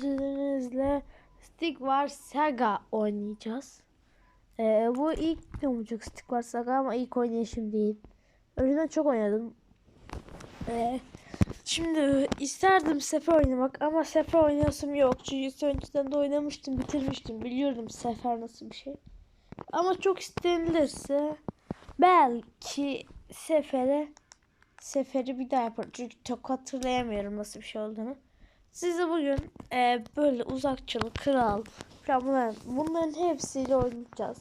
Sizlerle Stick War Saga oynayacağız. Ee, bu ilk yumuşak Stick War Saga ama ilk oynayışım değil. Önceden çok oynadım. Ee, şimdi isterdim sefer oynamak ama sefer oynayasım yok. Çünkü önceden de oynamıştım, bitirmiştim. Biliyordum sefer nasıl bir şey. Ama çok istenilirse belki sefere seferi bir daha yaparım. Çünkü çok hatırlayamıyorum nasıl bir şey olduğunu. Size bugün e, böyle uzakçılı, kral falan bunlar, bunların hepsiyle oynayacağız.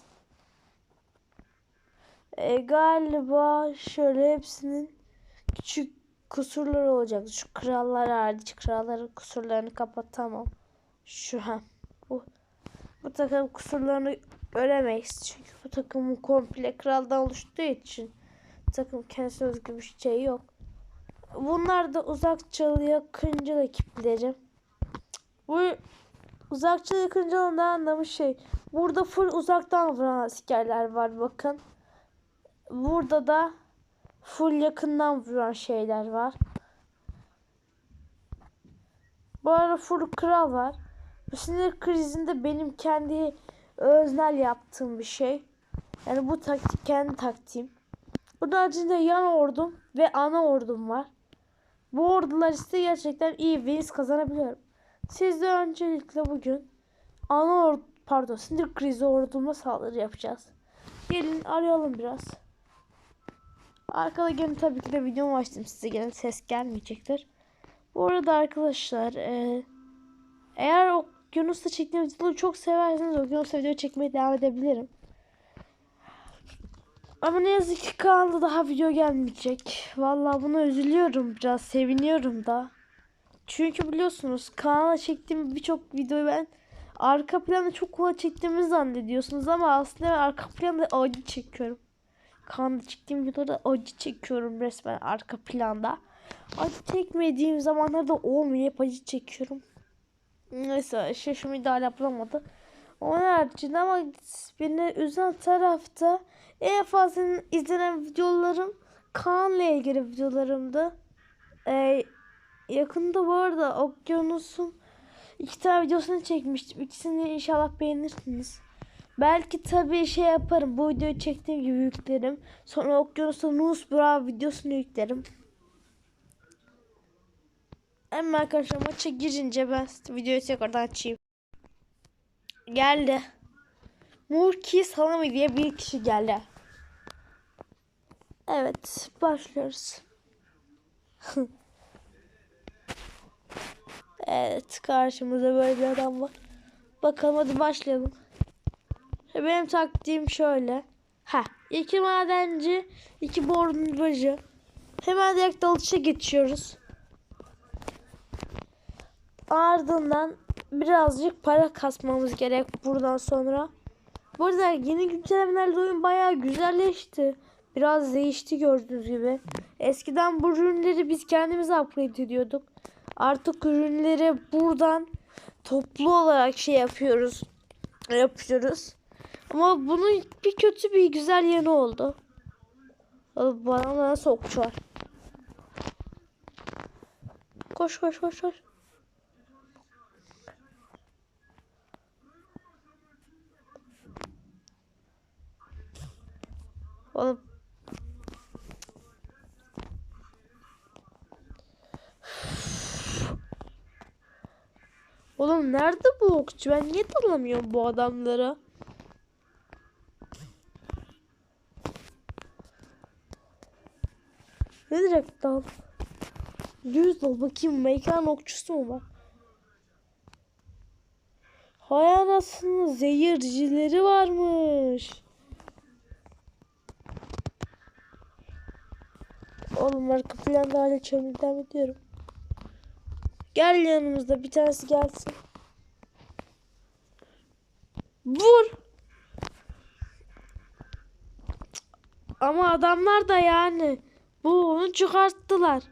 E, galiba şöyle hepsinin küçük kusurları olacak. Şu krallar hariç kralların kusurlarını kapatamam. Şu ha. Bu, bu takım kusurlarını göremeyiz. Çünkü bu takımın komple kraldan oluştuğu için takım kendisi özgü bir şey yok. Bunlar da uzakçılı yakıncıl ekipleri. Bu uzakçılı yakıncılın da anlamı şey. Burada full uzaktan vuran askerler var bakın. Burada da full yakından vuran şeyler var. Bu arada full kral var. Bu sinir krizinde benim kendi öznel yaptığım bir şey. Yani bu taktik kendi taktiğim. Bunun haricinde yan ordum ve ana ordum var. Bu ordular ise gerçekten iyi wins kazanabiliyorum. Siz de öncelikle bugün ana ordu pardon sinir krizi orduma saldırı yapacağız. Gelin arayalım biraz. Arkada gene tabii ki de videomu açtım size gene ses gelmeyecektir. Bu arada arkadaşlar e, eğer Okyanus'ta çektiğim videoları çok severseniz Okyanus'ta video çekmeye devam edebilirim. Ama ne yazık ki kanalda daha video gelmeyecek. Vallahi buna üzülüyorum biraz. Seviniyorum da. Çünkü biliyorsunuz kanala çektiğim birçok videoyu ben arka planda çok kolay çektiğimi zannediyorsunuz ama aslında ben arka planda acı çekiyorum. Kanalda çektiğim videoda acı çekiyorum resmen arka planda. Acı çekmediğim zamanlarda olmuyor. Hep acı çekiyorum. Neyse şaşımı idare yapılamadı. Onun haricinde ama beni üzen tarafta en fazla izlenen videolarım Kaan'la ilgili videolarımdı. Ee, yakında bu arada Okyanus'un iki tane videosunu çekmiştim. İkisini inşallah beğenirsiniz. Belki tabii şey yaparım. Bu videoyu çektiğim gibi yüklerim. Sonra Okyanus'ta Nus Bra videosunu yüklerim. Hemen arkadaşlar maça girince ben videoyu tekrardan açayım. Geldi. Murki Salami diye bir kişi geldi. Evet başlıyoruz. evet karşımızda böyle bir adam var. Bakalım hadi başlayalım. Benim taktiğim şöyle. Ha, iki madenci, iki bornbacı. Hemen direkt dalışa geçiyoruz. Ardından birazcık para kasmamız gerek buradan sonra. Burada yeni güncellemelerle oyun bayağı güzelleşti. Biraz değişti gördüğünüz gibi. Eskiden bu ürünleri biz kendimiz upgrade ediyorduk. Artık ürünleri buradan toplu olarak şey yapıyoruz. Yapıyoruz. Ama bunun bir kötü bir güzel yanı oldu. Bana nasıl okçu var. Koş koş koş koş. Oğlum. Oğlum nerede bu okçu? Ben niye dalamıyorum bu adamlara? Ne direkt dal? Düz dal bakayım mekan okçusu mu var? Hay anasını zehircileri varmış. Oğlum arka planda hala çömür devam ediyorum. Gel yanımızda bir tanesi gelsin. Vur. Ama adamlar da yani bu onu çıkarttılar.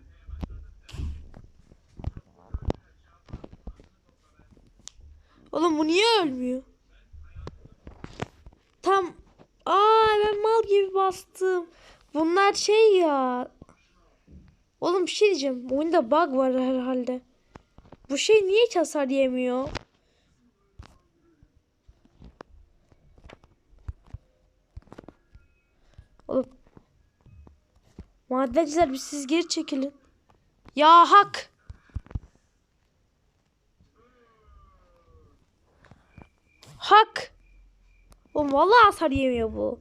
Oğlum bu niye ölmüyor? Tam Aa ben mal gibi bastım. Bunlar şey ya Oğlum bir şey diyeceğim. Oyunda bug var herhalde. Bu şey niye hiç hasar yemiyor? Oğlum. Madenciler bir siz geri çekilin. Ya hak. Hak. Oğlum vallahi hasar yemiyor bu.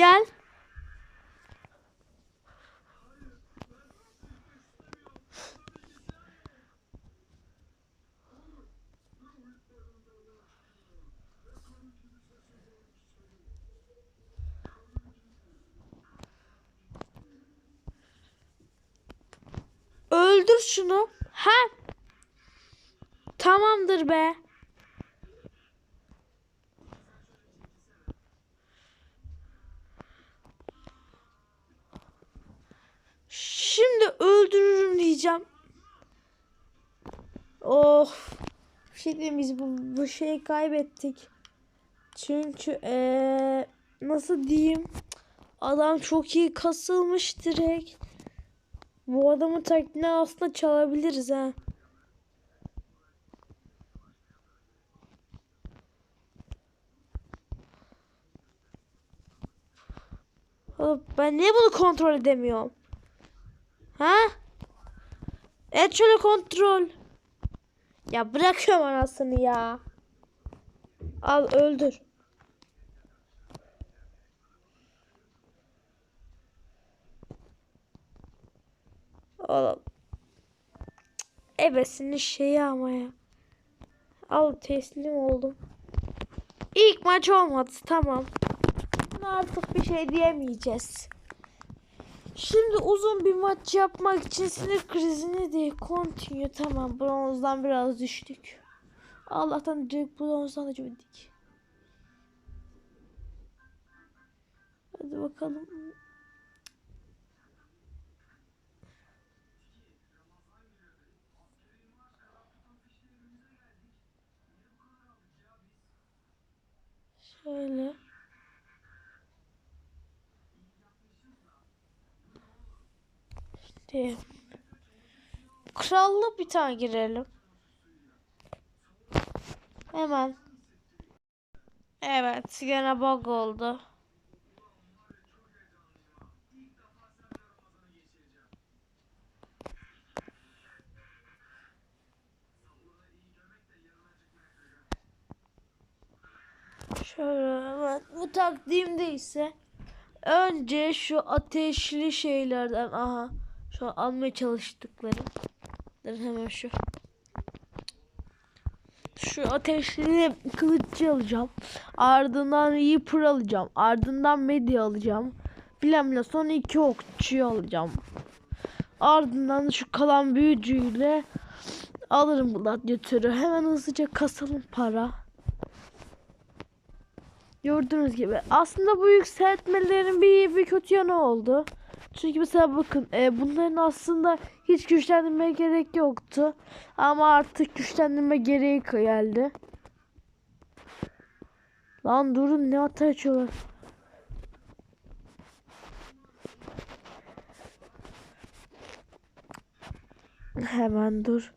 Gel. Öldür şunu. Ha? Tamamdır be. Şimdi diyeceğim. Oh. Bir şey diyeyim biz bu, bu şeyi kaybettik. Çünkü eee nasıl diyeyim? Adam çok iyi kasılmış direkt. Bu adamın taktiğini aslında çalabiliriz ha. Ben niye bunu kontrol edemiyorum? Ha? Et şöyle kontrol. Ya bırakıyorum anasını ya. Al öldür. Oğlum. Ebesinin şeyi ama ya. Al teslim oldum. İlk maç olmadı tamam. Artık bir şey diyemeyeceğiz. Şimdi uzun bir maç yapmak için sinir krizini değil. Continue tamam bronzdan biraz düştük. Allah'tan direkt bronzdan da düştük. Hadi bakalım. Şöyle. İşte. Krallı bir tane girelim. Hemen. Evet, gene bug oldu. Şöyle hemen bu taktiğimde ise önce şu ateşli şeylerden aha şu an almaya çalıştıklarım Dur hemen şu. Şu ateşli kılıççı alacağım. Ardından Reaper alacağım. Ardından Medya alacağım. Bilemle son iki okçuyu alacağım. Ardından şu kalan büyücüyle alırım gladyatörü hemen hızlıca kasalım para. Gördüğünüz gibi. Aslında bu yükseltmelerin bir, bir kötü yanı oldu. Çünkü mesela bakın e, bunların aslında hiç güçlendirmeye gerek yoktu. Ama artık güçlendirme gereği geldi. Lan durun ne hata açıyorlar. Hemen dur.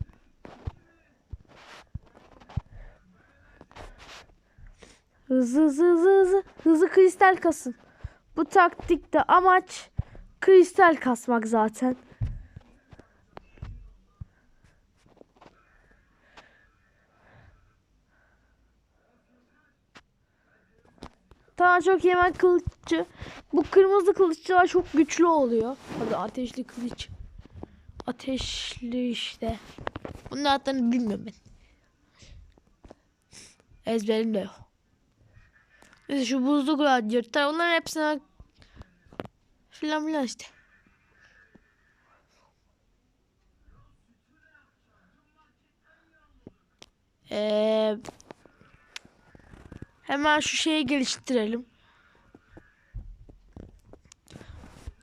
Hızlı hızlı hızlı hızlı. Hızlı kristal kasın. Bu taktikte amaç kristal kasmak zaten. Tamam çok yemen kılıççı. Bu kırmızı kılıççılar çok güçlü oluyor. Hadi ateşli kılıç. Ateşli işte. Bunun adlarını bilmiyorum ben. Ezberimde yok. Neyse şu buzlu gladyatör onların hepsine filan filan işte. Ee, hemen şu şeyi geliştirelim.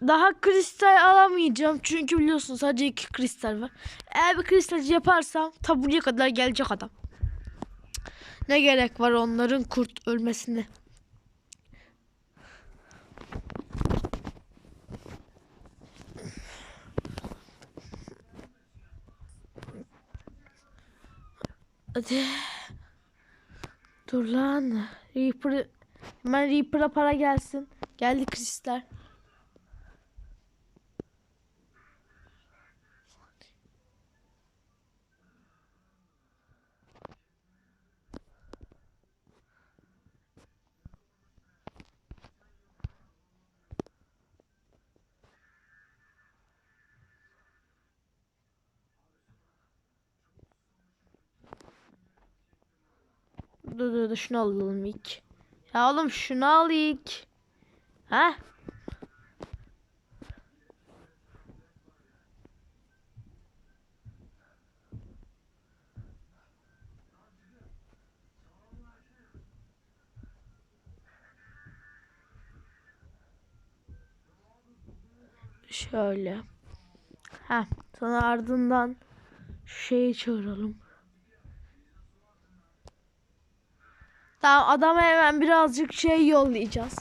daha kristal alamayacağım. Çünkü biliyorsunuz sadece iki kristal var. Eğer bir kristal yaparsam ta kadar gelecek adam. Ne gerek var onların kurt ölmesine. Hadi. Dur lan. Reaper hemen Reaper'a para gelsin. Geldi kristal. Dur dur dur şunu alalım ilk. Ya oğlum şunu al ilk. Ha? Şöyle. Ha, sonra ardından şeyi çağıralım. Tamam adama hemen birazcık şey yollayacağız.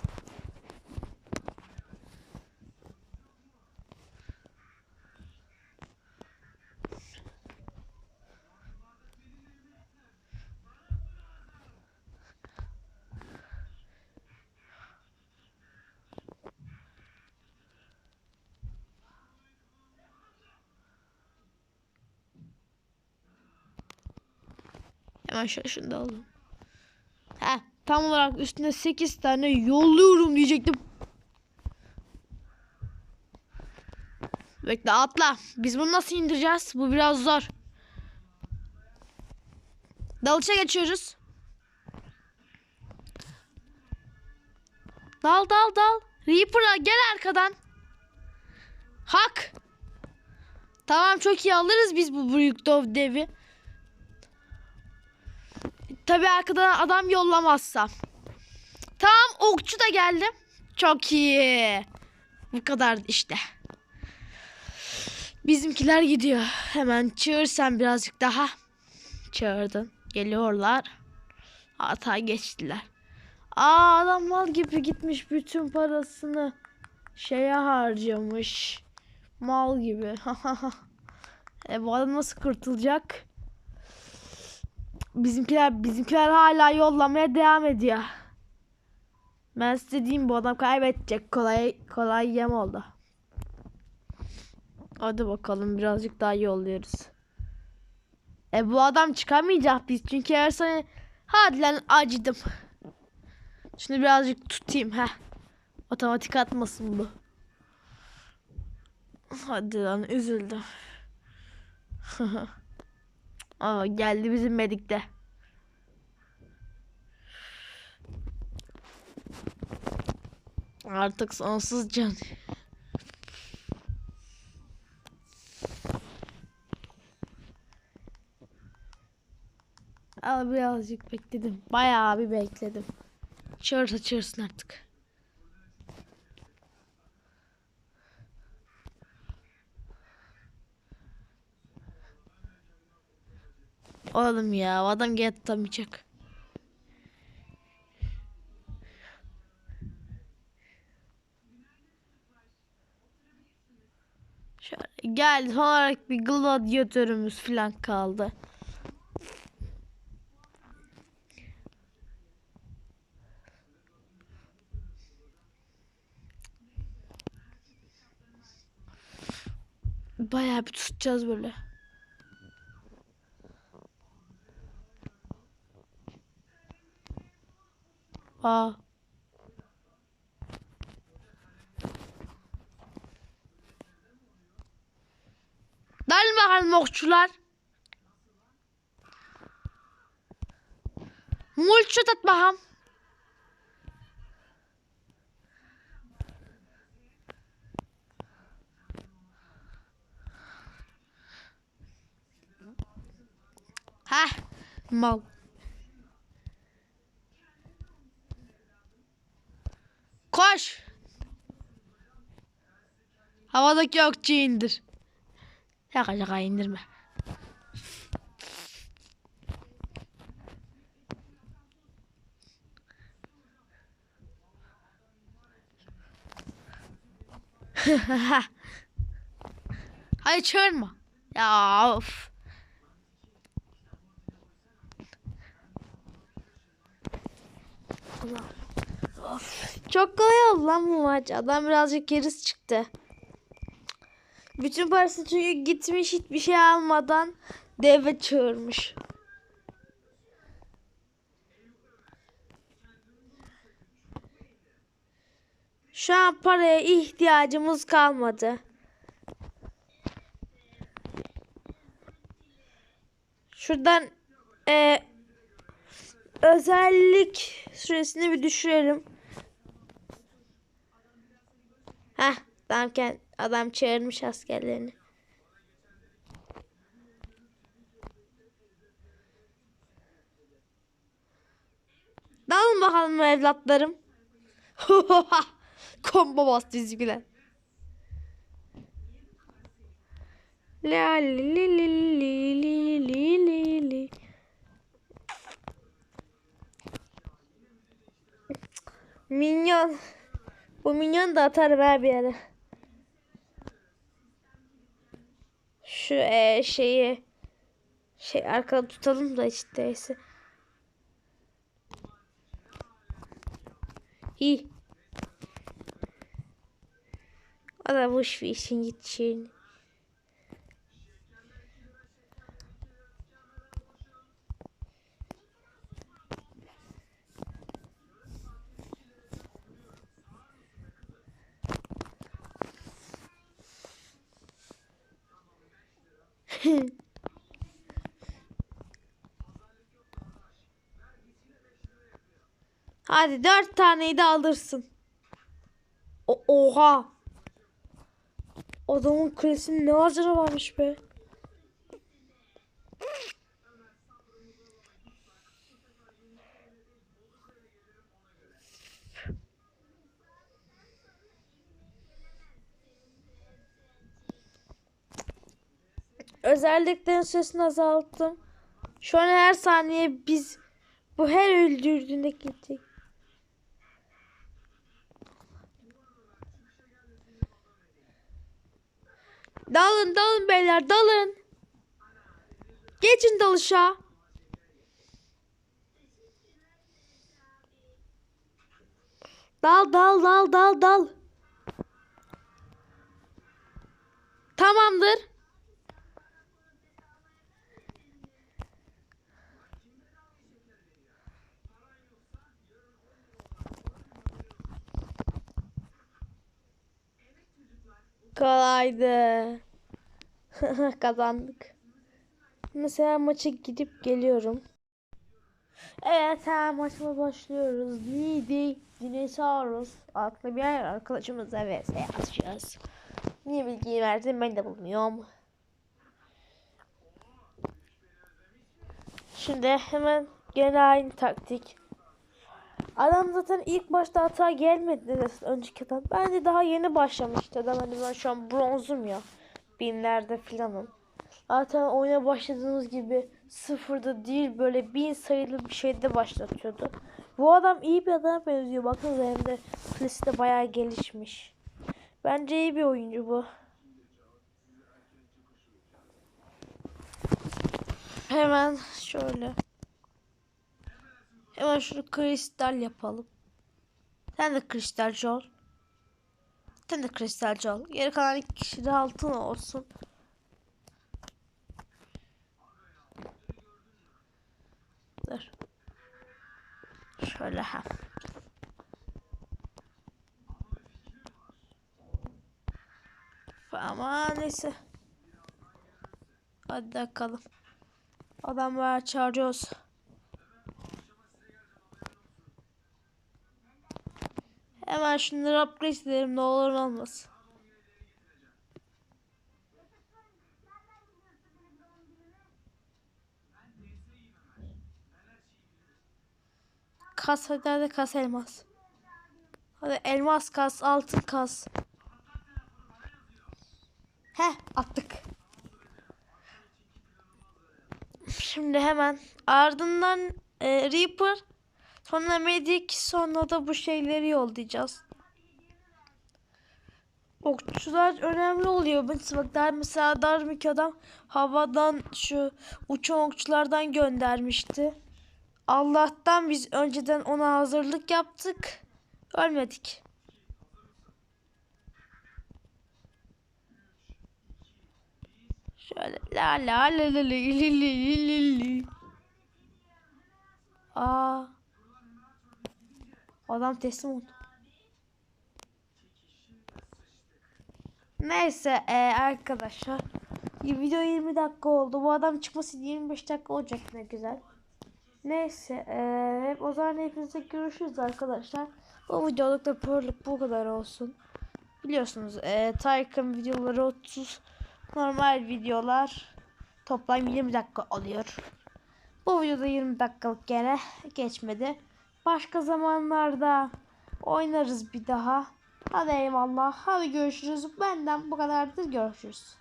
Hemen şunu da. Heh, tam olarak üstüne 8 tane yolluyorum diyecektim. Bekle atla. Biz bunu nasıl indireceğiz? Bu biraz zor. Dalışa geçiyoruz. Dal dal dal. Reaper'a gel arkadan. Hak. Tamam çok iyi alırız biz bu büyük dov devi. Tabi arkadan adam yollamazsa. Tamam okçu da geldi. Çok iyi. Bu kadar işte. Bizimkiler gidiyor. Hemen çağır sen birazcık daha. Çağırdın. Geliyorlar. Hata geçtiler. Aa adam mal gibi gitmiş bütün parasını şeye harcamış. Mal gibi. e bu adam nasıl kurtulacak? Bizimkiler bizimkiler hala yollamaya devam ediyor. Ben size diyeyim bu adam kaybedecek. Kolay kolay yem oldu. Hadi bakalım birazcık daha yolluyoruz. E bu adam çıkamayacak biz çünkü her sene hadi lan acıdım. Şunu birazcık tutayım ha. Otomatik atmasın bu. Hadi lan üzüldüm. Aa geldi bizim medikte. Artık sonsuz can. Al birazcık bekledim. Bayağı bir bekledim. Çağır açıyorsun artık. Oğlum ya adam gel tutamayacak. Şöyle gel son olarak bir gladyatörümüz falan kaldı. Bayağı bir tutacağız böyle. Aa. Dalın bakalım okçular. Mulçu tut bakalım. Heh. Mal. Koş. Havadaki okçuyu indir. Şaka şaka indirme. Hayır çağırma. Ya of. Allah. Çok kolay oldu lan bu maç. Adam birazcık gerisi çıktı. Bütün parası çünkü gitmiş hiçbir şey almadan deve çağırmış. Şu an paraya ihtiyacımız kalmadı. Şuradan e, özellik süresini bir düşürelim. Heh, adam, adam çağırmış askerlerini. Dalın bakalım evlatlarım. Kombo bastı bizimkiler. La li li li li li li li li. Minyon. Bu minyon da atarım her bir yere. Şu e, şeyi şey arkada tutalım da işte. İyi. O da boş bir işin gideceğini. Hadi dört taneyi de alırsın. O oha. Adamın kulesinin ne harcı varmış be. Özelliklerin süresini azalttım. Şu an her saniye biz bu her öldürdüğünde gidecek. Dalın dalın beyler dalın. Geçin dalışa. Dal dal dal dal dal. Tamamdır. Kolaydı. Kazandık. Mesela maça gidip geliyorum. Evet hemen maçıma başlıyoruz. Nidi, Dinosaurus adlı bir arkadaşımızla vs atacağız. Niye bilgiyi verdim ben de bilmiyorum. Şimdi hemen gene aynı taktik. Adam zaten ilk başta hata gelmedi zaten önceki adam. Bence daha yeni başlamıştı adam. Hani ben şu an bronzum ya. Binlerde filanım. Zaten oyuna başladığımız gibi sıfırda değil böyle bin sayılı bir şeyde başlatıyordu. Bu adam iyi bir adama benziyor. Bakın hem de de bayağı gelişmiş. Bence iyi bir oyuncu bu. Hemen şöyle. Hemen şunu kristal yapalım. Sen de kristalci ol. Sen de kristalci ol. Geri kalan iki kişi de altın olsun. Dur. Şöyle ha. Ama neyse. Hadi bakalım. Adamlar çağırıyoruz. Hemen şunları upgrade edelim ne olur ne olmaz. Kas hadi hadi kas elmas. Hadi elmas kas altın kas. Heh attık. Şimdi hemen ardından e, Reaper sonra Medic sonra da bu şeyleri yollayacağız. Okçular önemli oluyor. Mesela der mesela Darmik adam havadan şu uçan okçulardan göndermişti. Allah'tan biz önceden ona hazırlık yaptık. Ölmedik. Şöyle la la la la li li li li li. Aa. Adam teslim oldu. Neyse e, arkadaşlar. Video 20 dakika oldu. Bu adam çıkması 25 dakika olacak ne güzel. Neyse e, o zaman hepinize görüşürüz arkadaşlar. Bu videoluk da porluk bu kadar olsun. Biliyorsunuz e, Tycoon videoları 30 normal videolar toplam 20 dakika oluyor. Bu videoda 20 dakikalık gene geçmedi. Başka zamanlarda oynarız bir daha. Hadi eyvallah. Hadi görüşürüz. Benden bu kadardır. Görüşürüz.